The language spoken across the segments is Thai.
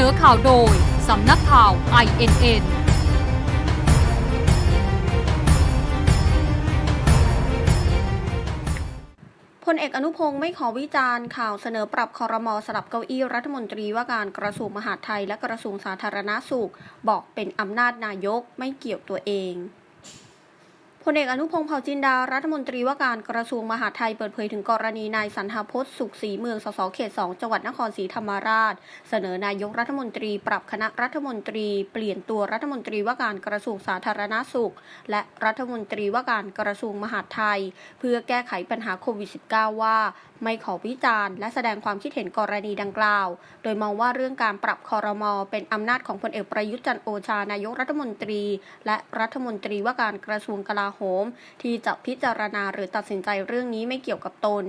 นอข่าวโดย สำนักข่าว INN พลเอกอนุพงศ์ไม่ขอวิจารณ์ข่าวเสนอปรับคอรมอสลับเก้าอี้รัฐมนตรีว่าการกระทรวงมหาดไทยและกระทรวงสาธารณาสุข บอกเป็นอำนาจนายกไม่เกี่ยวตัวเอง พลเอกอนุพงศ์เผ่าจินดา รัฐมนตรีว่าการกระทรวงมหาดไทยเปิดเผยถึงกรณีนายสันทพจน์สุขศรีเมือง สสเขต 2 จังหวัดนครศรีธรรมราช เสนอนายกรัฐมนตรี ปรับคณะรัฐมนตรี เปลี่ยนตัวรัฐมนตรีว่าการกระทรวงสาธารณาสุข และรัฐมนตรีว่าการกระทรวงมหาดไทย เพื่อแก้ไขปัญหาโควิด -19 ว่า ไม่ขอวิจารณ์ และแสดงความคิดเห็นกรณีดังกล่าว โดยมองว่าเรื่องการปรับคอรมอเป็นอำนาจของพลเอกประยุทธ์จันโอชานายกรัฐมนตรี และรัฐมนตรีว่าการกระทรวงกลาโหม ที่จะพิจารณาหรือตัดสินใจเรื่องนี้ไม่เกี่ยวกับตน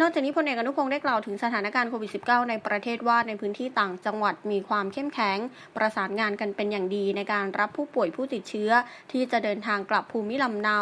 นอกจากนี้พลเอกอนุพงศ์ได้กล่าวถึงสถานการณ์โควิด -19 ในประเทศว่าในพื้นที่ต่างจังหวัดมีความเข้มแข็ง ประสานงานกันเป็นอย่างดีในการรับผู้ป่วยผู้ติดเชื้อ ที่จะเดินทางกลับภูมิลำเนา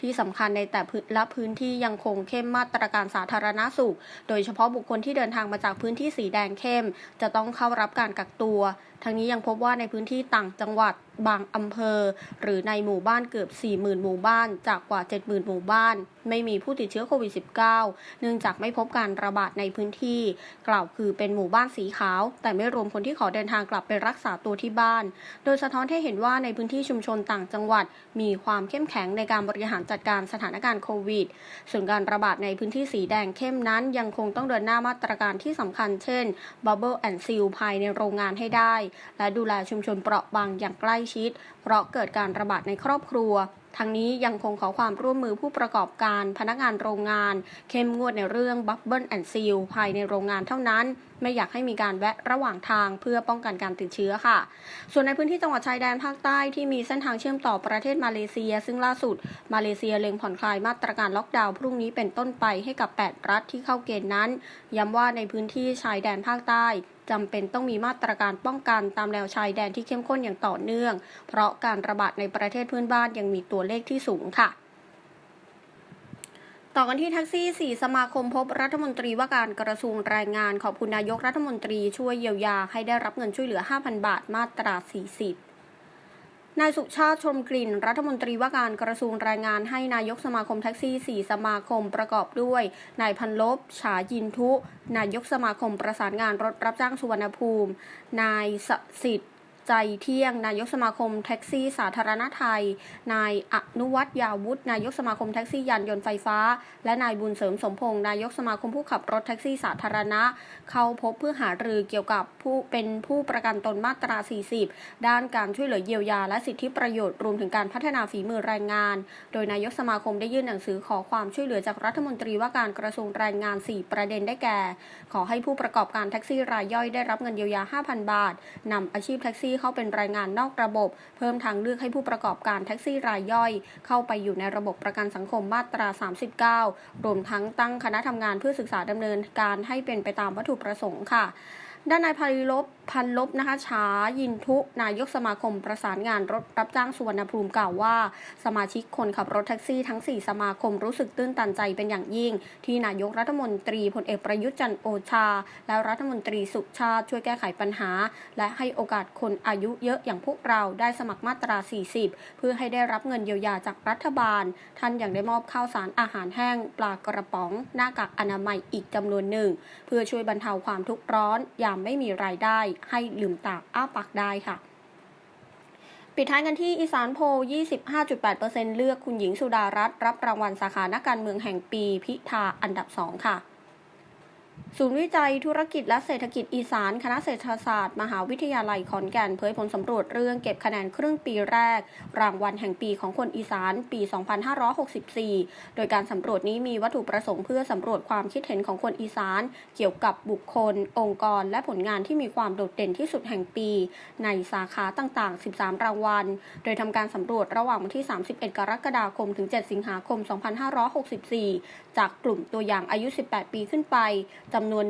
ที่สำคัญในแต่ละพื้นที่ยังคงเข้มมาตรการสาธารณสุข โดยเฉพาะบุคคลที่เดินทางมาจากพื้นที่สีแดงเข้ม จะต้องเข้ารับการกักตัว ทั้งนี้ยังพบว่าในพื้นที่ต่างจังหวัดบางอำเภอ หรือในหมู่บ้านเกือบ 40,000 หมู่บ้านจากกว่า 70,000 หมู่บ้าน ไม่มีผู้ติดเชื้อโควิด -19 เนื่องจากไม่พบการระบาดในพื้นที่ กล่าวคือเป็นหมู่บ้านสีขาว แต่ไม่รวมคนที่ขอเดินทางกลับไปรักษาตัวที่บ้าน โดยสะท้อนให้เห็นว่าในพื้นที่ชุมชนต่างจังหวัด มีความเข้มแข็งในการบริหารจัดการสถานการณ์โควิด ส่วนการระบาดในพื้นที่สีแดงเข้มนั้น ยังคงต้องเดินหน้ามาตรการที่สำคัญ เช่น Bubble and Seal ภายในโรงงานให้ได้และดูแลชุมชนเปราะบางอย่างใกล้ชิด เพราะเกิดการระบาดในครอบครัวทั้งนี้ยังคงขอความร่วมมือผู้ประกอบการพนักงานโรงงาน เข้มงวดในเรื่อง Bubble and Seal ภายในโรงงานเท่านั้น ไม่อยากให้มีการแวะระหว่างทางเพื่อป้องกันการติดเชื้อค่ะ ส่วนในพื้นที่จังหวัดชายแดนภาคใต้ที่มีเส้นทางเชื่อมต่อประเทศมาเลเซีย ซึ่งล่าสุด มาเลเซียเล็งผ่อนคลายมาตรการล็อกดาวน์พรุ่งนี้เป็นต้นไปให้กับ 8 รัฐที่เข้าเกณฑ์นั้นย้ำว่าในพื้นที่ชายแดนภาคใต้ จำเป็นต้องมีมาตรการป้องกันตามแนวชายแดนที่เข้มข้นอย่างต่อเนื่อง เพราะการระบาดในประเทศเพื่อนบ้านยังมีตัวเลขที่สูงค่ะต่อกันที่แท็กซี่ 4 สมาคมพบรัฐมนตรีว่าการกระทรวงแรงงานขอบคุณนายกรัฐมนตรีช่วยเยียวยาให้ได้รับเงินช่วยเหลือ 5,000 บาทมาตรา 40 นายสุชาติชมกลิ่น รัฐมนตรีว่าการกระทรวงแรงงานให้นายกสมาคมแท็กซี่ 4 สมาคมประกอบด้วย นายพันลบ ฉายินทุ นายกสมาคมประสานงานรถรับจ้างสุวรรณภูมิ นายสสิทธิ ใจเที่ยง นายกสมาคมแท็กซี่สาธารณไทย นายอนุวัฒน์ยาวุฒินายกสมาคมแท็กซี่ยานยนต์ไฟฟ้า และนายบุญเสริมสมพงษ์นายกสมาคมผู้ขับรถแท็กซี่สาธารณะ เข้าพบเพื่อหารือเกี่ยวกับผู้เป็นผู้ประกันตนมาตรา 40 ด้านการช่วยเหลือเยียวยา และสิทธิประโยชน์รวมถึงการพัฒนาฝีมือแรงงาน โดยนายกสมาคมได้ยื่นหนังสือขอความช่วยเหลือจากรัฐมนตรีว่าการกระทรวงแรงงาน 4 ประเด็นได้แก่ ขอให้ผู้ประกอบการแท็กซี่รายย่อยได้รับเงินเยียวยา 5,000 บาทนำอาชีพแท็กซี่ที่เข้าเป็นแรงงานนอกระบบ เพิ่มทางเลือกให้ผู้ประกอบการแท็กซี่รายย่อย เข้าไปอยู่ในระบบประกันสังคมมาตรา 39 รวมทั้งตั้งคณะทำงานเพื่อศึกษาดำเนินการให้เป็นไปตามวัตถุประสงค์ค่ะ ด้านนายพัยลบพันลบนะคะช้ายินทุนายกสมาคมประสานงานรถรับจ้างสุวรรณภูมิกล่าวว่า สมาชิกคนขับรถแท็กซี่ทั้ง 4 สมาคมรู้สึกตื้นตันใจเป็นอย่างยิ่ง ที่นายกรัฐมนตรีพลเอกประยุทธ์จันโอชา และรัฐมนตรีสุชาติช่วยแก้ไขปัญหา และให้โอกาสคนอายุเยอะอย่างพวกเราได้สมัครมาตรา 40 เพื่อให้ได้รับเงินเยียวยาจากรัฐบาล ท่านยังได้มอบข้าวสารอาหารแห้ง ปลากระป๋อง หน้ากากอนามัยอีกจำนวนหนึ่ง เพื่อช่วยบรรเทาความทุกข์ร้อนยามไม่มีรายได้ให้ลืมตาอ้าปากได้ค่ะ ปิดท้ายกันที่อีสานโพล 25.8%เลือกคุณหญิงสุดารัตน์รับรางวัลสาขานักการเมืองแห่งปีพิธาอันดับ 2 ค่ะ ศูนย์วิจัยธุรกิจและเศรษฐกิจอีสาน คณะเศรษฐศาสตร์ มหาวิทยาลัยขอนแก่นเผยผลสำรวจเรื่องเก็บคะแนนครึ่งปีแรก รางวัลแห่งปีของคนอีสานปี 2564 โดยการสำรวจนี้มีวัตถุประสงค์เพื่อสำรวจความคิดเห็นของคนอีสาน เกี่ยวกับบุคคล องค์กร และผลงานที่มีความโดดเด่นที่สุดแห่งปี ในสาขาต่าง ๆ 13 รางวัล โดยทำการสำรวจระหว่างวันที่ 31 กรกฎาคม ถึง 7 สิงหาคม 2564 จากกลุ่มตัวอย่างอายุ 18 ปีขึ้นไปจำำนวน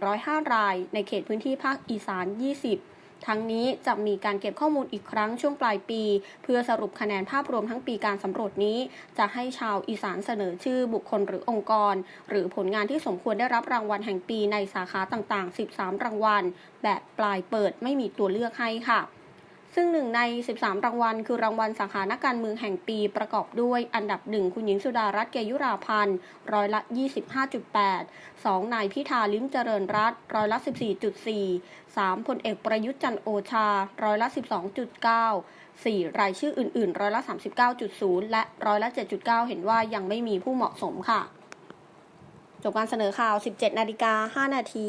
1,105 ราย ในเขตพื้นที่ภาคอีสาน 20 ทั้งนี้จะมีการเก็บข้อมูลอีกครั้งช่วงปลายปี เพื่อสรุปคะแนนภาพรวมทั้งปีการสำรวจนี้ จะให้ชาวอีสานเสนอชื่อบุคคลหรือองค์กร หรือผลงานที่สมควรได้รับรางวัลแห่งปีในสาขาต่างๆ 13 รางวัล แบบปลายเปิดไม่มีตัวเลือกให้ค่ะ ซึ่งหนึ่งใน 13 รางวัล คือรางวัลสาขานักการเมืองแห่งปีประกอบด้วยอันดับหนึ่งคุณหญิงสุดารัตน์เกยุราพันธ์ร้อยละ 25.8 2นายพิธาลิ้มเจริญรัตน์ร้อยละ 14.4 3พลเอกประยุทธ์จันโอชา ร้อยละ 12.9 4 รายชื่ออื่น ๆ ร้อยละ 39.0 และร้อยละ 7.9 เห็นว่ายังไม่มีผู้เหมาะสมค่ะ จบการเสนอข่าว 17 นาฬิกา 5 นาที